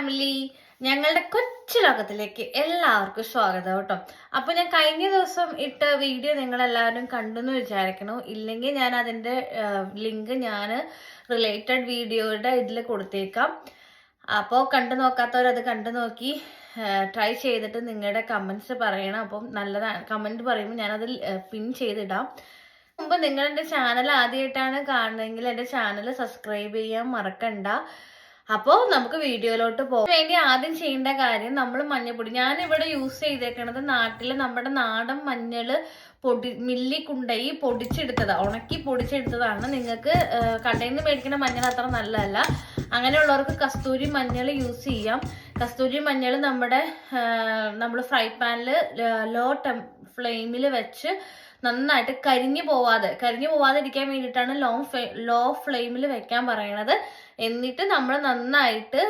Family ഞങ്ങളുടെ കൊച്ചു ലോകത്തിലേക്ക് എല്ലാവർക്കും സ്വാഗതം കേട്ടോ. അപ്പൊ ഞാൻ കഴിഞ്ഞ ദിവസം ഇട്ട വീഡിയോ നിങ്ങൾ എല്ലാവരും കണ്ടെന്ന് വിചാരിക്കണു. ഇല്ലെങ്കിൽ ഞാൻ അതിന്റെ ലിങ്ക് ഞാൻ റിലേറ്റഡ് വീഡിയോയുടെ ഇതിൽ കൊടുത്തേക്കാം. അപ്പോൾ കണ്ടു നോക്കാത്തവർ അത് കണ്ടു നോക്കി ട്രൈ ചെയ്തിട്ട് നിങ്ങളുടെ കമന്റ്സ് പറയണം. അപ്പം നല്ലതാണ് കമന്റ് പറയുമ്പോൾ ഞാനത് പിൻ ചെയ്തിടാം. മുമ്പ് നിങ്ങളെന്റെ ചാനൽ ആദ്യമായിട്ടാണ് കാണുന്നതെങ്കിൽ എന്റെ ചാനൽ സബ്സ്ക്രൈബ് ചെയ്യാൻ മറക്കണ്ട. അപ്പോൾ നമുക്ക് വീഡിയോയിലോട്ട് പോകാം വേണ്ടി ആദ്യം ചെയ്യേണ്ട കാര്യം നമ്മൾ മഞ്ഞപ്പൊടി ഞാൻ ഇവിടെ യൂസ് ചെയ്തേക്കണത് നാട്ടിൽ നമ്മുടെ നാടൻ മഞ്ഞൾ പൊടി മില്ലി കുണ്ടയി പൊടിച്ചെടുത്തതാ. ഉണക്കി പൊടിച്ചെടുത്തതാണ്. നിങ്ങൾക്ക് കടയിൽ നിന്ന് മേടിക്കുന്ന മഞ്ഞൾ അത്ര നല്ലതല്ല. അങ്ങനെയുള്ളവർക്ക് കസ്തൂരി മഞ്ഞൾ യൂസ് ചെയ്യാം. കസ്തൂരി മഞ്ഞൾ നമ്മുടെ നമ്മൾ ഫ്രൈ പാനിൽ ലോ ടെം ഫ്ലെയിമിൽ വെച്ച് നന്നായിട്ട് കരിഞ്ഞു പോവാതെ കരിഞ്ഞു പോവാതെ ഇരിക്കാൻ വേണ്ടിയിട്ടാണ് ലോ ലോ ഫ്ലെയിമിൽ വെക്കാൻ പറയണത്. എന്നിട്ട് നമ്മൾ നന്നായിട്ട്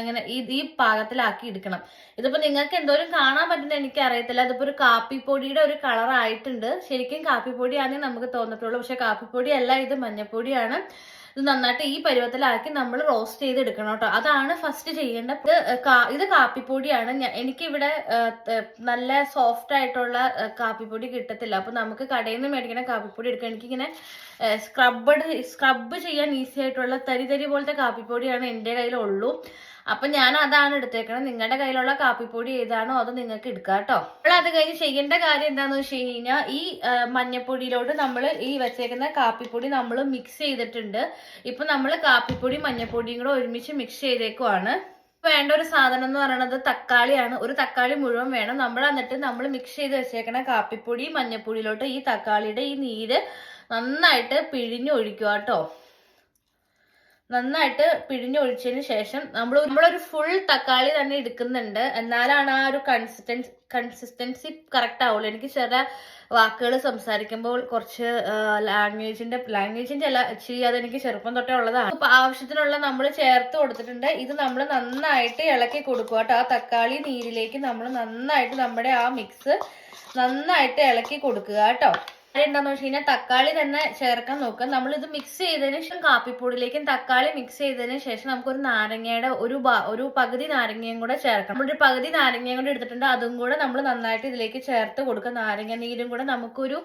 ഇങ്ങനെ ഈ ഈ പാകത്തിലാക്കി എടുക്കണം. ഇതിപ്പോ നിങ്ങൾക്ക് എന്തോരം കാണാൻ പറ്റുന്ന എനിക്ക് അറിയത്തില്ല അതിപ്പോ ഒരു കാപ്പിപ്പൊടിയുടെ ഒരു കളർ ആയിട്ടുണ്ട് ശരിക്കും കാപ്പിപ്പൊടിയാണെന്ന് നമുക്ക് തോന്നിട്ടുള്ളൂ പക്ഷെ കാപ്പിപ്പൊടിയല്ല ഇത് മഞ്ഞപ്പൊടിയാണ്. ഇത് നന്നായിട്ട് ഈ പരുവത്തിലാക്കി നമ്മൾ റോസ്റ്റ് ചെയ്ത് എടുക്കണം കേട്ടോ. അതാണ് ഫസ്റ്റ് ചെയ്യേണ്ട ഇത് കാപ്പിപ്പൊടിയാണ്. എനിക്കിവിടെ നല്ല സോഫ്റ്റ് ആയിട്ടുള്ള കാപ്പിപ്പൊടി കിട്ടത്തില്ല. അപ്പൊ നമുക്ക് കടയിൽ നിന്ന് മേടിക്കണ കാപ്പിപ്പൊടി എടുക്കാം. എനിക്കിങ്ങനെ സ്ക്രബ്ഡ് സ്ക്രബ് ചെയ്യാൻ ഈസി ആയിട്ടുള്ള തരി തരി പോലത്തെ കാപ്പിപ്പൊടിയാണ് എന്റെ കയ്യിലുള്ളൂ. അപ്പൊ ഞാൻ അതാണ് എടുത്തേക്കണം നിങ്ങളുടെ കയ്യിലുള്ള കാപ്പിപ്പൊടി ഏതാണോ അത് നിങ്ങൾക്ക് എടുക്കാം കേട്ടോ. അപ്പോൾ അത് കഴിഞ്ഞ് ചെയ്യേണ്ട കാര്യം എന്താന്ന് വെച്ച് കഴിഞ്ഞാൽ ഈ മഞ്ഞപ്പൊടിയിലോട്ട് നമ്മൾ ഈ വെച്ചേക്കുന്ന കാപ്പിപ്പൊടി നമ്മൾ മിക്സ് ചെയ്തിട്ടുണ്ട്. ഇപ്പൊ നമ്മൾ കാപ്പിപ്പൊടി മഞ്ഞപ്പൊടിയും കൂടെ ഒരുമിച്ച് മിക്സ് ചെയ്തേക്കുവാണ്. വേണ്ട ഒരു സാധനം എന്ന് പറയുന്നത് തക്കാളിയാണ്. ഒരു തക്കാളി മുഴുവൻ വേണം. നമ്മൾ എന്നിട്ട് നമ്മൾ മിക്സ് ചെയ്ത് വെച്ചേക്കണ കാപ്പിപ്പൊടി മഞ്ഞപ്പൊടിയിലോട്ട് ഈ തക്കാളിയുടെ ഈ നീര് നന്നായിട്ട് പിഴിഞ്ഞൊഴിക്കുക കേട്ടോ. നന്നായിട്ട് പിഴിഞ്ഞൊഴിച്ചതിന് ശേഷം നമ്മൾ നമ്മളൊരു ഫുൾ തക്കാളി തന്നെ എടുക്കുന്നുണ്ട്. എന്നാലാണ് ആ ഒരു കൺസിസ്റ്റൻസ് കൺസിസ്റ്റൻസി കറക്റ്റ് ആവുള്ളൂ. എനിക്ക് ചില വാക്കുകൾ സംസാരിക്കുമ്പോൾ കുറച്ച് ലാംഗ്വേജിന്റെ ലാംഗ്വേജിന്റെ അല്ല ഇച്ചിരി അതെനിക്ക് ചെറുപ്പം തൊട്ടേ ഉള്ളതാണ്. അപ്പൊ ആവശ്യത്തിനുള്ള നമ്മൾ ചേർത്ത് കൊടുത്തിട്ടുണ്ട്. ഇത് നമ്മൾ നന്നായിട്ട് ഇളക്കി കൊടുക്കുക കേട്ടോ. ആ തക്കാളി നീരിലേക്ക് നമ്മൾ നന്നായിട്ട് നമ്മുടെ ആ മിക്സ് നന്നായിട്ട് ഇളക്കി കൊടുക്കുക കേട്ടോ. എന്താന്ന് വെച്ച് കഴിഞ്ഞാൽ തക്കാളി തന്നെ ചേർക്കാൻ നോക്കുക. നമ്മൾ ഇത് മിക്സ് ചെയ്തതിന് ശേഷം കാപ്പിപ്പൊടിയിലേക്കും തക്കാളി മിക്സ് ചെയ്തതിന് ശേഷം നമുക്കൊരു നാരങ്ങയുടെ ഒരു ഒരു പകുതി നാരങ്ങയും കൂടെ ചേർക്കാം നമ്മളൊരു പകുതി നാരങ്ങയും കൂടെ എടുത്തിട്ടുണ്ട്. അതും കൂടെ നമ്മൾ നന്നായിട്ട് ഇതിലേക്ക് ചേർത്ത് കൊടുക്കുക. നാരങ്ങ നീരും കൂടെ നമുക്കൊരു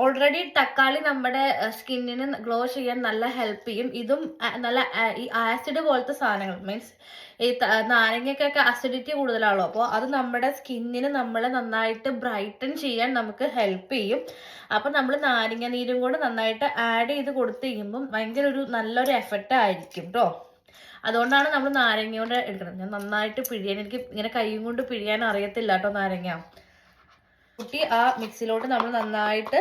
ഓൾറെഡി തക്കാളി നമ്മുടെ സ്കിന്നിന് ഗ്ലോ ചെയ്യാൻ നല്ല ഹെൽപ്പ് ചെയ്യും. ഇതും നല്ല ഈ ആസിഡ് പോലത്തെ സാധനങ്ങൾ മീൻസ് ഈ നാരങ്ങക്കൊക്കെ അസിഡിറ്റി കൂടുതലാണല്ലോ. അപ്പോൾ അത് നമ്മുടെ സ്കിന്നിന് നമ്മൾ നന്നായിട്ട് ബ്രൈറ്റൻ ചെയ്യാൻ നമുക്ക് ഹെൽപ്പ് ചെയ്യും. അപ്പം നമ്മൾ നാരങ്ങ നീരും കൂടെ നന്നായിട്ട് ആഡ് ചെയ്ത് കൊടുത്തു കഴിയുമ്പം ഭയങ്കര ഒരു നല്ലൊരു എഫക്റ്റ് ആയിരിക്കും കേട്ടോ അതുകൊണ്ടാണ് നമ്മൾ നാരങ്ങ കൊണ്ട് എടുക്കുന്നത്. ഞാൻ നന്നായിട്ട് പിഴിയാൻ എനിക്ക് ഇങ്ങനെ കൈയും കൊണ്ട് പിഴിയാൻ അറിയത്തില്ല കേട്ടോ നാരങ്ങ. കുട്ടി ആ മിക്സിലോട്ട് നമ്മൾ നന്നായിട്ട്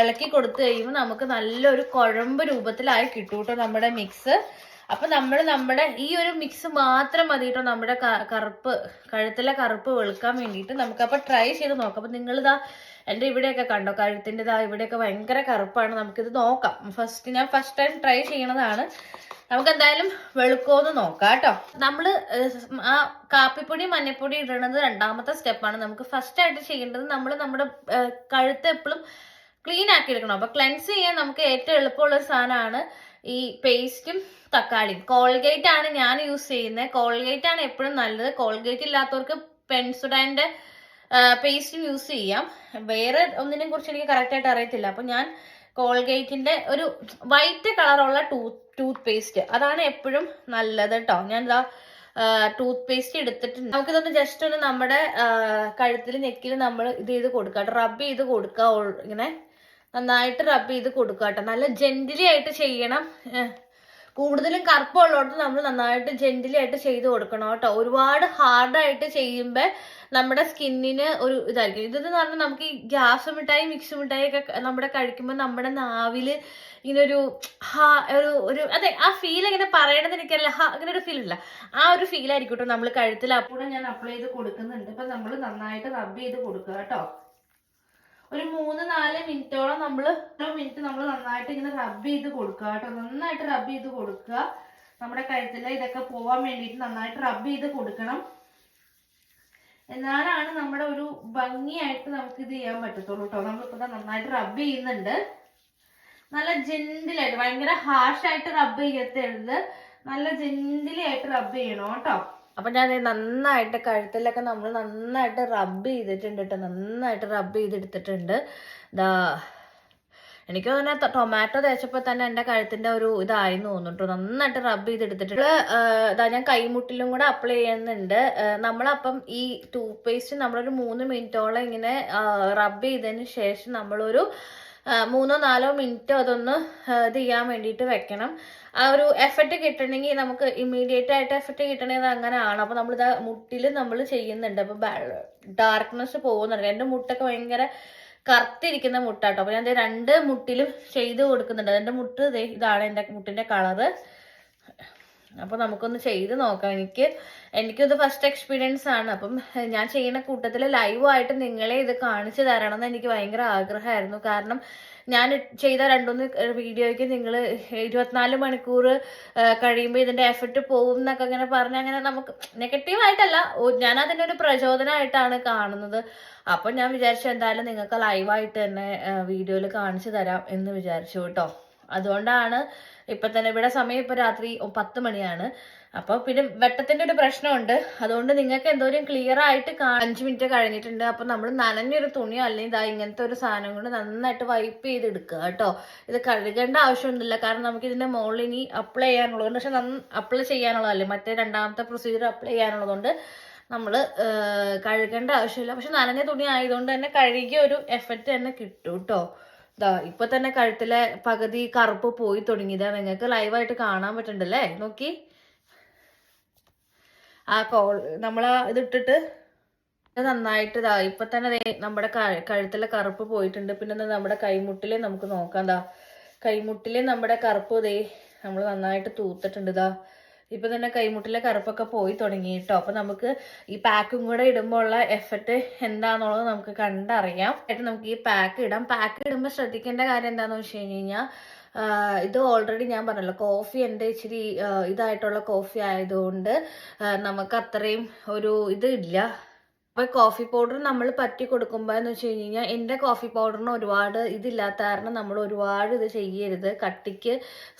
ഇളക്കി കൊടുത്തു കഴിയുമ്പോൾ നമുക്ക് നല്ലൊരു കുഴമ്പ് രൂപത്തിലായി കിട്ടും കേട്ടോ നമ്മുടെ മിക്സ് അപ്പൊ നമ്മൾ നമ്മുടെ ഈ ഒരു മിക്സ് മാത്രം മതി കേട്ടോ നമ്മുടെ കറുപ്പ് കഴുത്തിലെ കറുപ്പ് വെളുക്കാൻ വേണ്ടിയിട്ട് നമുക്ക് അപ്പൊ ട്രൈ ചെയ്ത് നോക്കാം. അപ്പൊ നിങ്ങളിതാ എന്റെ ഇവിടെയൊക്കെ കണ്ടോ കഴുത്തിന്റെ ഇതാ ഇവിടെയൊക്കെ ഭയങ്കര കറുപ്പാണ്. നമുക്കിത് നോക്കാം. ഫസ്റ്റ് ഞാൻ ഫസ്റ്റ് ടൈം ട്രൈ ചെയ്യണതാണ്. നമുക്ക് എന്തായാലും വെളുക്കോന്ന് നോക്കാം കേട്ടോ. നമ്മൾ ആ കാപ്പിപ്പൊടി മഞ്ഞപ്പൊടി ഇടണത് രണ്ടാമത്തെ സ്റ്റെപ്പാണ്. നമുക്ക് ഫസ്റ്റ് ആയിട്ട് ചെയ്യേണ്ടത് നമ്മൾ നമ്മുടെ കഴുത്ത് എപ്പോഴും ക്ലീൻ ആക്കി എടുക്കണം. അപ്പൊ ക്ലെൻസ് ചെയ്യാൻ നമുക്ക് ഏറ്റവും എളുപ്പമുള്ള സാധനമാണ് ഈ പേസ്റ്റും തക്കാളിയും. കോൾഗേറ്റ് ആണ് ഞാൻ യൂസ് ചെയ്യുന്നത്. കോൾഗേറ്റ് ആണ് എപ്പോഴും നല്ലത്. കോൾഗേറ്റ് ഇല്ലാത്തവർക്ക് പെൻസുഡാന്റെ പേസ്റ്റും യൂസ് ചെയ്യാം. വേറെ ഒന്നിനെ കുറിച്ച് എനിക്ക് കറക്റ്റായിട്ട് അറിയത്തില്ല. അപ്പം ഞാൻ കോൾഗേറ്റിന്റെ ഒരു വൈറ്റ് കളറുള്ള ടൂത്ത് ടൂത്ത് പേസ്റ്റ് അതാണ് എപ്പോഴും നല്ലത് കേട്ടോ ഞാൻ എന്താ ടൂത്ത് പേസ്റ്റ് എടുത്തിട്ടുണ്ട്. നമുക്കിതൊന്ന് ജസ്റ്റ് ഒന്ന് നമ്മുടെ കഴുത്തിൽ നെക്കിൽ നമ്മൾ ഇത് ചെയ്ത് കൊടുക്കാം. റബ്ബ് ചെയ്ത് കൊടുക്കുക ഇങ്ങനെ നന്നായിട്ട് റബ്ബ് ചെയ്ത് കൊടുക്കുക കേട്ടോ. നല്ല ജെന്റിലി ആയിട്ട് ചെയ്യണം. കൂടുതലും കറുപ്പുള്ളോടത്ത് നമ്മൾ നന്നായിട്ട് ജെന്റിലി ആയിട്ട് ചെയ്ത് കൊടുക്കണം കേട്ടോ. ഒരുപാട് ഹാർഡായിട്ട് ചെയ്യുമ്പോൾ നമ്മുടെ സ്കിന്നിന് ഒരു ഇതായിരിക്കും. ഇതെന്ന് പറഞ്ഞാൽ നമുക്ക് ഈ ഗ്യാസ് മിഠായി മിക്സ് മിഠായി ഒക്കെ നമ്മുടെ കഴിക്കുമ്പോൾ നമ്മുടെ നാവിൽ ഇങ്ങനൊരു ഹാ ഒരു ഒരു അതെ ആ ഫീൽ ഇങ്ങനെ പറയണത് എനിക്കല്ല ഹാ അങ്ങനെ ഒരു ഫീൽ ഇല്ല. ആ ഒരു ഫീൽ ആയിരിക്കും കേട്ടോ നമ്മൾ കഴുത്തിൽ അപ്പോഴും ഞാൻ അപ്ലൈ ചെയ്ത് കൊടുക്കുന്നുണ്ട്. ഇപ്പം നമ്മൾ നന്നായിട്ട് റബ്ബ് ചെയ്ത് കൊടുക്കുക കേട്ടോ. ഒരു മൂന്ന് നാല് മിനിറ്റോളം നമ്മൾ ഒരു മിനിറ്റ് നമ്മൾ നന്നായിട്ട് ഇങ്ങനെ റബ്ബ് ചെയ്ത് കൊടുക്കുക കേട്ടോ. നന്നായിട്ട് റബ്ബ് ചെയ്ത് കൊടുക്കുക. നമ്മുടെ കഴുത്തിലെ ഇതൊക്കെ പോവാൻ വേണ്ടിയിട്ട് നന്നായിട്ട് റബ്ബ് ചെയ്ത് കൊടുക്കണം. എന്നാലാണ് നമ്മുടെ ഒരു ഭംഗിയായിട്ട് നമുക്ക് ഇത് ചെയ്യാൻ പറ്റത്തുള്ളൂ കേട്ടോ. നമ്മളിപ്പോ ദാ നന്നായിട്ട് റബ്ബ് ചെയ്യുന്നുണ്ട്. നല്ല ജെന്റിലായിട്ട് ഭയങ്കര ഹാഷായിട്ട് റബ്ബ് ചെയ്യത്തരുത് നല്ല ജെന്റിലായിട്ട് റബ്ബ് ചെയ്യണം കേട്ടോ. അപ്പം ഞാൻ നന്നായിട്ട് കഴുത്തിലൊക്കെ നമ്മൾ നന്നായിട്ട് റബ്ബ് ചെയ്തിട്ടുണ്ട് കേട്ടോ നന്നായിട്ട് റബ്ബ് ചെയ്തെടുത്തിട്ടുണ്ട്. ദാ എനിക്ക് തന്നെ ടൊമാറ്റോ തേച്ചപ്പോൾ തന്നെ എന്റെ കഴുത്തിന്റെ ഒരു ഇതായി തോന്നുന്നു നന്നായിട്ട് റബ്ബ് ചെയ്തെടുത്തിട്ടുണ്ട്. ഇതാ ഞാൻ കൈമുട്ടിലും കൂടെ അപ്ലൈ ചെയ്യുന്നുണ്ട്. നമ്മളപ്പം ഈ ടൂത്ത് പേസ്റ്റ് നമ്മളൊരു മൂന്ന് മിനിറ്റോളം ഇങ്ങനെ റബ്ബ് ചെയ്തതിന് ശേഷം നമ്മളൊരു മൂന്നോ നാലോ മിനിറ്റോ അതൊന്ന് ഇത് ചെയ്യാൻ വേണ്ടിയിട്ട് വെക്കണം. ആ ഒരു എഫക്റ്റ് കിട്ടണമെങ്കിൽ നമുക്ക് ഇമ്മീഡിയറ്റ് ആയിട്ട് എഫക്റ്റ് കിട്ടണത് അങ്ങനെയാണ്. അപ്പോൾ നമ്മളിത് മുട്ടിൽ നമ്മൾ ചെയ്യുന്നുണ്ട്. അപ്പോൾ ഡാർക്ക്നെസ് പോകുന്നുണ്ട്. എന്റെ മുട്ടൊക്കെ ഭയങ്കര കറുത്തിരിക്കുന്ന മുട്ടാട്ടോ. അപ്പോൾ ഞാൻ രണ്ട് മുട്ടിലും ചെയ്ത് കൊടുക്കുന്നുണ്ട്. എന്റെ മുട്ട് ഇതാണ് എന്റെ മുട്ടിന്റെ കളറ് അപ്പോൾ നമുക്കൊന്ന് ചെയ്ത് നോക്കാം. എനിക്ക് എനിക്കിത് ഫസ്റ്റ് എക്സ്പീരിയൻസ് ആണ്. അപ്പം ഞാൻ ചെയ്യുന്ന കൂട്ടത്തിൽ ലൈവായിട്ട് നിങ്ങളെ ഇത് കാണിച്ചു തരണം എന്ന് എനിക്ക് ഭയങ്കര ആഗ്രഹമായിരുന്നു. കാരണം ഞാൻ ചെയ്ത രണ്ടൂന്ന് വീഡിയോയ്ക്ക് നിങ്ങൾ ഇരുപത്തിനാല് മണിക്കൂർ കഴിയുമ്പോൾ ഇതിന്റെ എഫക്റ്റ് പോകും എന്നൊക്കെ അങ്ങനെ പറഞ്ഞ് അങ്ങനെ നമുക്ക് നെഗറ്റീവായിട്ടല്ല ഞാൻ അതിന്റെ ഒരു പ്രചോദനമായിട്ടാണ് കാണുന്നത്. അപ്പം ഞാൻ വിചാരിച്ചു എന്തായാലും നിങ്ങൾക്ക് ലൈവായിട്ട് തന്നെ വീഡിയോയിൽ കാണിച്ചു തരാം എന്ന് വിചാരിച്ചു കേട്ടോ. അതുകൊണ്ടാണ് ഇപ്പൊ തന്നെ ഇവിടെ സമയം ഇപ്പൊ രാത്രി പത്ത് മണിയാണ്. അപ്പൊ പിന്നെ വെട്ടത്തിന്റെ ഒരു പ്രശ്നമുണ്ട്. അതുകൊണ്ട് നിങ്ങൾക്ക് എന്തോരം ക്ലിയർ ആയിട്ട് അഞ്ചു മിനിറ്റ് കഴിഞ്ഞിട്ടുണ്ട്. അപ്പൊ നമ്മൾ നനഞ്ഞൊരു തുണിയോ അല്ലെങ്കിൽ ഇതാ ഇങ്ങനത്തെ ഒരു സാധനം കൊണ്ട് നന്നായിട്ട് വൈപ്പ് ചെയ്ത് എടുക്കുക കേട്ടോ. ഇത് കഴുകേണ്ട ആവശ്യമൊന്നുമില്ല. കാരണം നമുക്ക് ഇതിന്റെ മുകളിൽ ഇനി അപ്ലൈ ചെയ്യാനുള്ളതുകൊണ്ട് പക്ഷെ അപ്ലൈ ചെയ്യാനുള്ളതല്ലേ? മറ്റേ രണ്ടാമത്തെ പ്രൊസീജിയർ അപ്ലൈ ചെയ്യാനുള്ളതുകൊണ്ട് നമ്മൾ കഴുകേണ്ട ആവശ്യമില്ല. പക്ഷെ നനഞ്ഞ തുണി ആയതുകൊണ്ട് തന്നെ കഴുകിയ ഒരു എഫക്റ്റ് തന്നെ കിട്ടും കേട്ടോ. ദാ ഇപ്പൊ തന്നെ കഴുത്തിലെ പകുതി കറുപ്പ് പോയി തുടങ്ങിയതാ. നിങ്ങൾക്ക് ലൈവായിട്ട് കാണാൻ പറ്റണ്ടല്ലേ? നോക്കി. ആ കോൾ നമ്മൾ ഇതിട്ടിട്ട് ഇത് നന്നായിട്ട് ഇതാ ഇപ്പൊ തന്നെ നമ്മുടെ കഴുത്തിലെ കറുപ്പ് പോയിട്ടുണ്ട്. പിന്നെ നമ്മുടെ കൈമുട്ടിലെ നമുക്ക് നോക്കാം ദാ. കൈമുട്ടിലെ നമ്മുടെ കറുപ്പ് ഇതേ നമ്മൾ നന്നായിട്ട് തൂത്തിട്ടുണ്ട് ഇതാ ഇപ്പൊ തന്നെ കൈമുട്ടിലെ കറുപ്പൊക്കെ പോയി തുടങ്ങി കേട്ടോ അപ്പൊ നമുക്ക് ഈ പാക്കും കൂടെ ഇടുമ്പോൾ ഉള്ള എഫക്റ്റ് എന്താണെന്നുള്ളത് നമുക്ക് കണ്ടറിയാം. ആയിട്ട് നമുക്ക് ഈ പാക്ക് ഇടാം. പാക്ക് ഇടുമ്പോൾ ശ്രദ്ധിക്കേണ്ട കാര്യം എന്താണെന്ന് വെച്ച് കഴിഞ്ഞ് കഴിഞ്ഞാൽ ഇത് ഓൾറെഡി ഞാൻ പറഞ്ഞല്ലോ കോഫി എന്റെ ഇച്ചിരി ഇതായിട്ടുള്ള കോഫി ആയതുകൊണ്ട് നമുക്ക് അത്രയും ഒരു ഇത് ഇല്ല. അപ്പൊ കോഫി പൗഡർ നമ്മൾ പറ്റി കൊടുക്കുമ്പോൾ എന്ന് വെച്ച് കഴിഞ്ഞ് കഴിഞ്ഞാൽ എന്റെ കോഫി പൗഡറിന് ഒരുപാട് ഇതില്ലാത്ത കാരണം നമ്മൾ ഒരുപാട് ഇത് ചെയ്യരുത്. കട്ടിക്ക്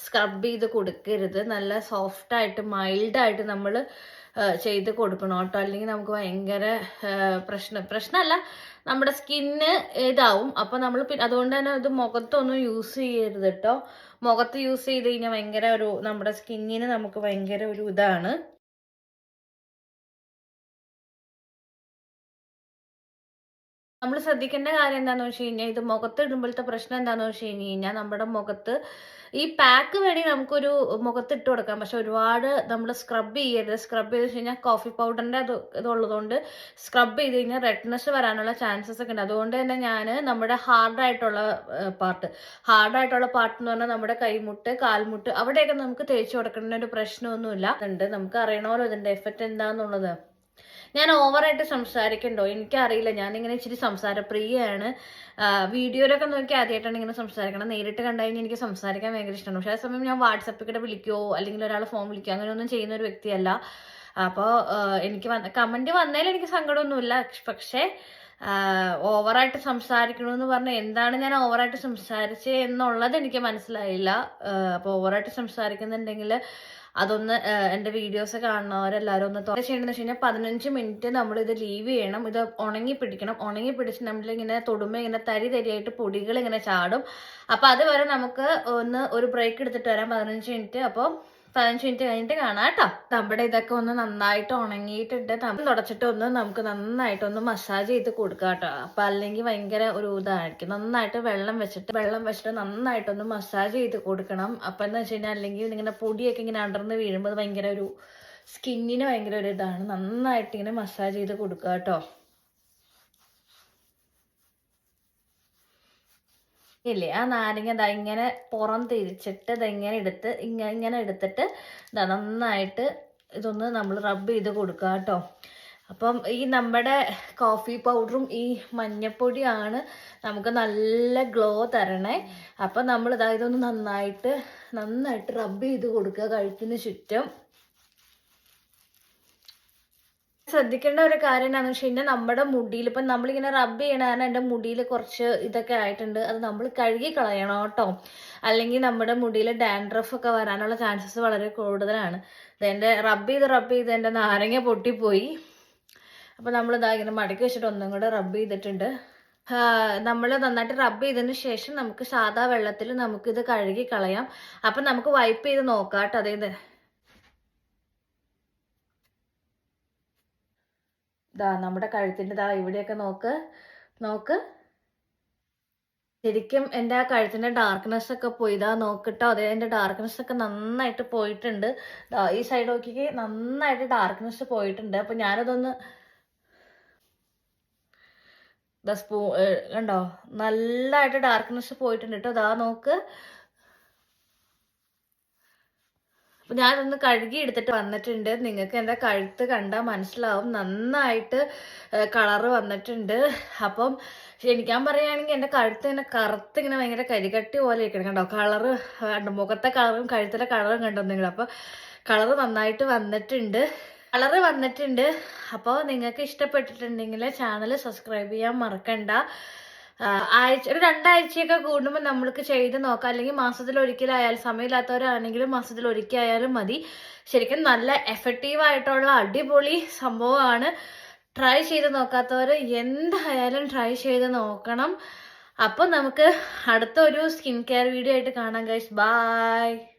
സ്ക്രബ് ചെയ്ത് കൊടുക്കരുത്. നല്ല സോഫ്റ്റ് ആയിട്ട് മൈൽഡ് ആയിട്ട് നമ്മൾ ചെയ്ത് കൊടുക്കണം കേട്ടോ. അല്ലെങ്കിൽ നമുക്ക് ഭയങ്കര പ്രശ്നം പ്രശ്നമല്ല നമ്മുടെ സ്കിന്ന് ഇതാവും. അപ്പോൾ നമ്മൾ അതുകൊണ്ട് തന്നെ ഇത് മുഖത്തൊന്നും യൂസ് ചെയ്യരുത് കേട്ടോ. മുഖത്ത് യൂസ് ചെയ്ത് കഴിഞ്ഞാൽ ഭയങ്കര ഒരു നമ്മുടെ സ്കിന്നിന് നമുക്ക് ഭയങ്കര ഒരു ഇതാണ്. നമ്മൾ ശ്രദ്ധിക്കേണ്ട കാര്യം എന്താണെന്ന് വെച്ച് കഴിഞ്ഞാൽ ഇത് മുഖത്ത് ഇടുമ്പോഴത്തെ പ്രശ്നം എന്താണെന്ന് വെച്ച് കഴിഞ്ഞ് കഴിഞ്ഞാൽ നമ്മുടെ മുഖത്ത് ഈ പാക്ക് വേണമെങ്കിൽ നമുക്കൊരു മുഖത്ത് ഇട്ട് കൊടുക്കാം. പക്ഷെ ഒരുപാട് നമ്മൾ സ്ക്രബ് ചെയ്യരുത്. സ്ക്രബ് ചെയ്ത് കഴിഞ്ഞാൽ കോഫി പൗഡറിന്റെ അത് ഇതുള്ളതുകൊണ്ട് സ്ക്രബ് ചെയ്ത് കഴിഞ്ഞാൽ റെഡ്നെസ് വരാനുള്ള ചാൻസസ് ഒക്കെ ഉണ്ട്. അതുകൊണ്ട് തന്നെ ഞാൻ നമ്മുടെ ഹാർഡായിട്ടുള്ള പാർട്ട് ഹാർഡായിട്ടുള്ള പാർട്ട് എന്ന് പറഞ്ഞാൽ നമ്മുടെ കൈമുട്ട് കാൽമുട്ട് അവിടെയൊക്കെ നമുക്ക് തേച്ച് കൊടുക്കേണ്ട ഒരു പ്രശ്നമൊന്നുമില്ല. ഉണ്ട് നമുക്ക് അറിയണമല്ലോ ഇതിന്റെ എഫക്റ്റ് എന്താണെന്നുള്ളത് ഞാൻ ഓവറായിട്ട് സംസാരിക്കണ്ടോ? എനിക്കറിയില്ല. ഞാൻ ഇങ്ങനെ ഇച്ചിരി സംസാരപ്രിയയാണ്. വീഡിയോയിലൊക്കെ നോക്കി ആദ്യമായിട്ടാണ് ഇങ്ങനെ സംസാരിക്കണം നേരിട്ട് കണ്ടു കഴിഞ്ഞാൽ എനിക്ക് സംസാരിക്കാൻ ഭയങ്കര ഇഷ്ടമാണ്. പക്ഷേ ആ സമയം ഞാൻ വാട്സപ്പിൽ കൂടെ വിളിക്കുകയോ അല്ലെങ്കിൽ ഒരാൾ ഫോൺ വിളിക്കുകയോ അങ്ങനെയൊന്നും ചെയ്യുന്ന ഒരു വ്യക്തിയല്ല. അപ്പോൾ എനിക്ക് വന്ന കമന്റ് വന്നതിൽ എനിക്ക് സങ്കടമൊന്നുമില്ല. പക്ഷേ ഓവറായിട്ട് സംസാരിക്കണമെന്ന് പറഞ്ഞാൽ എന്താണ് ഞാൻ ഓവറായിട്ട് സംസാരിച്ചത് എന്നുള്ളത് എനിക്ക് മനസ്സിലായില്ല. അപ്പോൾ ഓവറായിട്ട് സംസാരിക്കുന്നുണ്ടെങ്കിൽ അതൊന്ന് എന്റെ വീഡിയോസ് കാണുന്നവരെല്ലാവരും ഒന്ന് തുറ ചെയ്യണമെന്ന് വെച്ച് കഴിഞ്ഞാൽ പതിനഞ്ച് മിനിറ്റ് നമ്മൾ ഇത് ലീവ് ചെയ്യണം. ഇത് ഉണങ്ങി പിടിക്കണം. ഉണങ്ങി പിടിച്ച് നമ്മളിങ്ങനെ തൊടുമ്പോൾ ഇങ്ങനെ തരി തരിയായിട്ട് പൊടികൾ ഇങ്ങനെ ചാടും. അപ്പോൾ അതുവരെ നമുക്ക് ഒന്ന് ഒരു ബ്രേക്ക് എടുത്തിട്ട് വരാം. പതിനഞ്ച് മിനിറ്റ് അപ്പോൾ പതിനഞ്ച് മിനിറ്റ് കഴിഞ്ഞിട്ട് കാണാം കേട്ടോ. നമ്മുടെ ഇതൊക്കെ ഒന്ന് നന്നായിട്ട് ഉണങ്ങിയിട്ടുണ്ട്. തുടച്ചിട്ട് ഒന്ന് നമുക്ക് നന്നായിട്ട് ഒന്ന് മസാജ് ചെയ്ത് കൊടുക്കാം കേട്ടോ. അപ്പൊ അല്ലെങ്കിൽ ഭയങ്കര ഒരു ഇതായിരിക്കും. നന്നായിട്ട് വെള്ളം വെച്ചിട്ട് വെള്ളം വെച്ചിട്ട് നന്നായിട്ട് ഒന്ന് മസാജ് ചെയ്ത് കൊടുക്കണം. അപ്പൊ എന്ന് വെച്ച് കഴിഞ്ഞാൽ അല്ലെങ്കിൽ നിങ്ങളുടെ പൊടിയൊക്കെ ഇങ്ങനെ അടർന്ന് വീഴുമ്പോൾ ഭയങ്കര ഒരു സ്കിന്നിന് ഭയങ്കര ഒരു ഇതാണ്. നന്നായിട്ട് ഇങ്ങനെ മസാജ് ചെയ്ത് കൊടുക്കുക കേട്ടോ. ഇല്ലേ? ആ നാരങ്ങ ഇതാ ഇങ്ങനെ പുറം തിരിച്ചിട്ട് ഇതെങ്ങനെ എടുത്ത് ഇങ്ങനെ ഇങ്ങനെ എടുത്തിട്ട് ഇതാ നന്നായിട്ട് ഇതൊന്ന് നമ്മൾ റബ്ബ് ചെയ്ത് കൊടുക്കുക കേട്ടോ അപ്പം ഈ നമ്മുടെ കോഫി പൗഡറും ഈ മഞ്ഞപ്പൊടിയാണ് നമുക്ക് നല്ല ഗ്ലോ തരണേ. അപ്പം നമ്മൾ ഇതാ ഇതൊന്ന് നന്നായിട്ട് നന്നായിട്ട് റബ്ബ് ചെയ്ത് കൊടുക്കുക കഴുത്തിന് ചുറ്റും. ശ്രദ്ധിക്കേണ്ട ഒരു കാര്യം എന്താണെന്ന് വെച്ച് കഴിഞ്ഞാൽ നമ്മുടെ മുടിയിൽ ഇപ്പം നമ്മളിങ്ങനെ റബ്ബ് ചെയ്യണ കാരണം എന്റെ മുടിയിൽ കുറച്ച് ഇതൊക്കെ ആയിട്ടുണ്ട്. അത് നമ്മൾ കഴുകി കളയണം കേട്ടോ. അല്ലെങ്കിൽ നമ്മുടെ മുടിയിൽ ഡാൻഡ്രഫ് ഒക്കെ വരാനുള്ള ചാൻസസ് വളരെ കൂടുതലാണ്. ഇതെന്റെ റബ്ബ് ചെയ്ത് റബ്ബ് ചെയ്ത് എന്റെ നാരങ്ങ പൊട്ടിപ്പോയി. അപ്പോൾ നമ്മൾ ഇതാ ഇങ്ങനെ മടക്കി വെച്ചിട്ട് ഒന്നും കൂടെ റബ്ബ് ചെയ്തിട്ടുണ്ട്. നമ്മൾ നന്നായിട്ട് റബ്ബ് ചെയ്തതിന് ശേഷം നമുക്ക് സാധാ വെള്ളത്തിൽ നമുക്കിത് കഴുകി കളയാം. അപ്പം നമുക്ക് വൈപ്പ് ചെയ്ത് നോക്കാം കേട്ടോ. അതേത് ദാ നമ്മുടെ കഴുത്തിന്റെ ദാ ഇവിടെയൊക്കെ നോക്ക്. നോക്ക്. ശരിക്കും എന്റെ ആ കഴുത്തിന്റെ ഡാർക്ക്നെസ് ഒക്കെ പോയി. ഇതാ നോക്കിട്ടോ. അതേ എന്റെ ഡാർക്ക്നെസ് ഒക്കെ നന്നായിട്ട് പോയിട്ടുണ്ട്. ഈ സൈഡ് നോക്കിക്ക്. നന്നായിട്ട് ഡാർക്ക്നെസ് പോയിട്ടുണ്ട്. അപ്പം ഞാനതൊന്ന് ദ സ്പൂ കണ്ടോ? നല്ലതായിട്ട് ഡാർക്ക്നെസ് പോയിട്ടുണ്ട് കേട്ടോ ദാ നോക്ക് അപ്പം ഞാനൊന്ന് കഴുകി എടുത്തിട്ട് വന്നിട്ടുണ്ട്. നിങ്ങൾക്ക് എന്റെ കഴുത്ത് കണ്ടാൽ മനസ്സിലാവും. നന്നായിട്ട് കളറ് വന്നിട്ടുണ്ട്. അപ്പം ശരിക്കാൻ പറയുകയാണെങ്കിൽ എന്റെ കഴുത്ത് ഇങ്ങനെ കറുത്ത് ഇങ്ങനെ ഭയങ്കര കരികട്ടി പോലെ ഇരിക്കണം കണ്ടോ? കളറ് മുഖത്തെ കളറും കഴുത്തിലെ കളറും കണ്ടോ നിങ്ങൾ? അപ്പോൾ കളറ് നന്നായിട്ട് വന്നിട്ടുണ്ട്. കളറ് വന്നിട്ടുണ്ട്. അപ്പോൾ നിങ്ങൾക്ക് ഇഷ്ടപ്പെട്ടിട്ടുണ്ടെങ്കിൽ ചാനൽ സബ്സ്ക്രൈബ് ചെയ്യാൻ മറക്കണ്ട. ആഴ്ച ഒരു രണ്ടാഴ്ചയൊക്കെ കൂടുമ്പോൾ നമ്മൾക്ക് ചെയ്ത് നോക്കാം. അല്ലെങ്കിൽ മാസത്തിൽ ഒരിക്കലായാലും സമയമില്ലാത്തവരാണെങ്കിലും മാസത്തിൽ ഒരിക്കലായാലും മതി. ശരിക്കും നല്ല എഫക്റ്റീവ് ആയിട്ടുള്ള അടിപൊളി സംഭവമാണ്. ട്രൈ ചെയ്ത് നോക്കാത്തവർ എന്തായാലും ട്രൈ ചെയ്ത് നോക്കണം. അപ്പോൾ നമുക്ക് അടുത്ത ഒരു സ്കിൻ കെയർ വീഡിയോ ആയിട്ട് കാണാം ഗൈസ് ബൈ